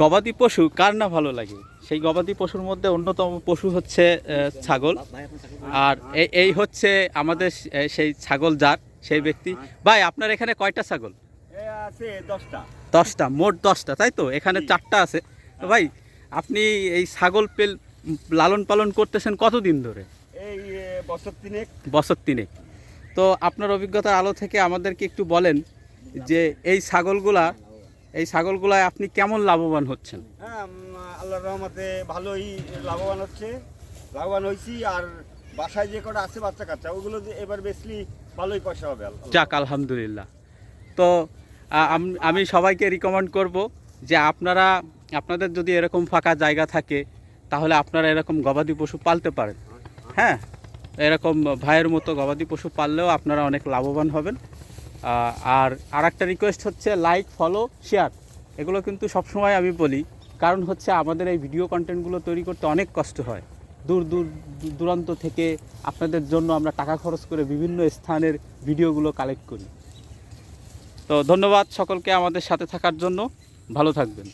গবাদি পশু কার না ভালো লাগে? সেই গবাদি পশুর মধ্যে অন্যতম পশু হচ্ছে ছাগল। আর এই হচ্ছে আমাদের সেই ছাগল জাত সেই ব্যক্তি। ভাই আপনার এখানে কয়টা ছাগল? আছে দশটা। মোট দশটা তাই তো? এখানে চারটা আছে। তো ভাই আপনি এই ছাগল পেল লালন পালন করতেছেন কতদিন ধরে? এই বছর তিনেক। বছর তিনেক। তো আপনার অভিজ্ঞতার আলো থেকে আমাদেরকে একটু বলেন যে এই ছাগলগুলা এই ছাগলগুলায় আপনি কেমন লাভবান হচ্ছেন? হ্যাঁ আল্লাহর রহমতে ভালোই লাভবান হচ্ছে। লাভবান হয়েছি আর বাসায় যে কটা আছে বাচ্চা কাচ্চা ওগুলো এবার বেশলি ভালোই পয়সা হবে যাক আলহামদুলিল্লাহ। তো আমি সবাইকে রিকমেন্ড করব যে আপনারা আপনাদের যদি এরকম ফাঁকা জায়গা থাকে তাহলে আপনারা এরকম গবাদি পশু পালতে পারেন। হ্যাঁ এরকম ভাইয়ের মতো গবাদি পশু পাললেও আপনারা অনেক লাভবান হবেন। আর আর একটা রিকোয়েস্ট হচ্ছে লাইক ফলো শেয়ার এগুলো কিন্তু সবসময় আমি বলি, কারণ হচ্ছে আমাদের এই ভিডিও কন্টেন্টগুলো তৈরি করতে অনেক কষ্ট হয়। দূর দূর, দূরান্ত থেকে আপনাদের জন্য আমরা টাকা খরচ করে বিভিন্ন স্থানের ভিডিওগুলো কালেক্ট করি। তো ধন্যবাদ সকলকে আমাদের সাথে থাকার জন্য। ভালো থাকবেন।